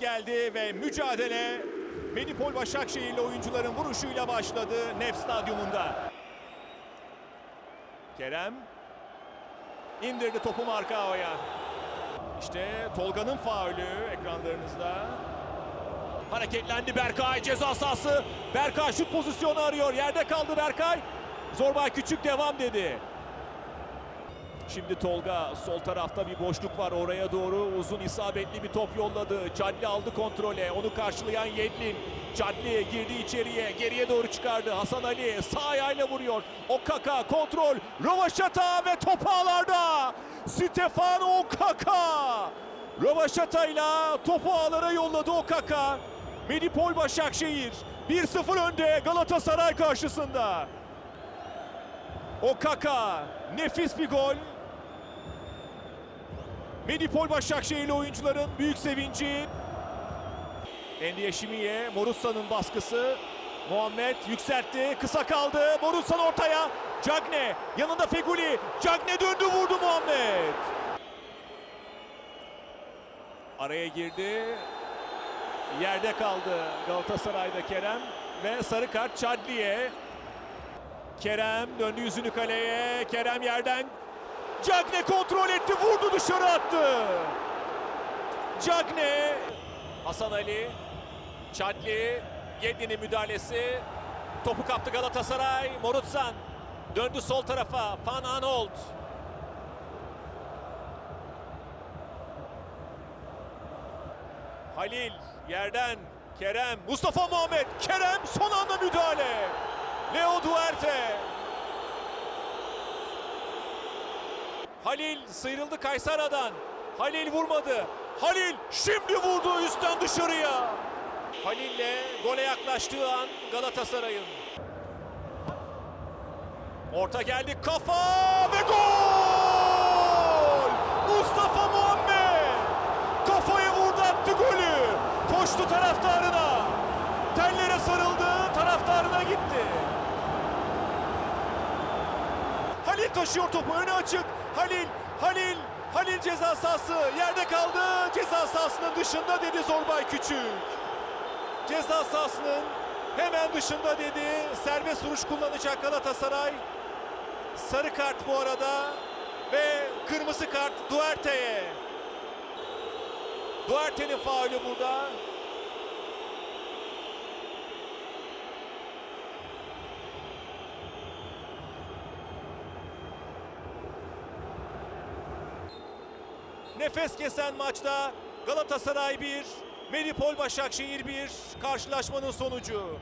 geldi ve mücadele Medipol Başakşehirli oyuncuların vuruşuyla başladı Nef Stadyumunda. Kerem indirdi topu marka havaya. İşte Tolga'nın faulü ekranlarınızda. Hareketlendi Berkay ceza sahası. Berkay şut pozisyonu arıyor. Yerde kaldı Berkay. Zorbay Küçük devam dedi. Şimdi Tolga sol tarafta bir boşluk var oraya doğru uzun isabetli bir top yolladı. Cadli aldı kontrole onu karşılayan Yedlin. Cadli girdi içeriye geriye doğru çıkardı. Hasan Ali sağ ayağıyla vuruyor. Okaka kontrol Rovaşata ve top ağlarda. Stefano Okaka. Rovaşata ile topu ağlara yolladı Okaka. Medipol Başakşehir 1-0 önde Galatasaray karşısında. Okaka nefis bir gol. Medipol Başakşehirli oyuncuların büyük sevinci. Endiye Şimiye, Morutsa'nın baskısı. Muhammed yükseltti, kısa kaldı. Morutsan ortaya. Cagne, yanında Feguli. Cagne döndü vurdu Muhammed. Araya girdi. Yerde kaldı Galatasaray'da Kerem. Ve sarı kart Çadli'ye. Kerem döndü yüzünü kaleye. Kerem yerden Cagne kontrol etti, dışarı attı. Cagne, Hasan Ali, Çadli, Yedlin'in müdahalesi. Topu kaptı Galatasaray, Morutsan döndü sol tarafa, Van Aanholt. Halil yerden Kerem, Mustafa Muhammed, Kerem son anda müdahale. Leo Duarte. Halil sıyrıldı Kaysara'dan. Halil vurmadı. Halil şimdi vurdu üstten dışarıya. Halil'le gole yaklaştığı an Galatasaray'ın. Orta geldi kafa ve gol! Mustafa Muhammed kafayı vurdu attı golü. Koştu taraftarına. Tellere sarıldı taraftarına gitti. Halil taşıyor topu öne açık. Halil, Halil, Halil ceza sahası yerde kaldı. Ceza sahasının dışında dedi Zorbay Küçük. Ceza sahasının hemen dışında dedi. Serbest vuruş kullanacak Galatasaray. Sarı kart bu arada ve kırmızı kart Duarte'ye. Duarte'nin faulü burada. Nefes kesen maçta Galatasaray 1, Medipol Başakşehir 1 karşılaşmanın sonucu.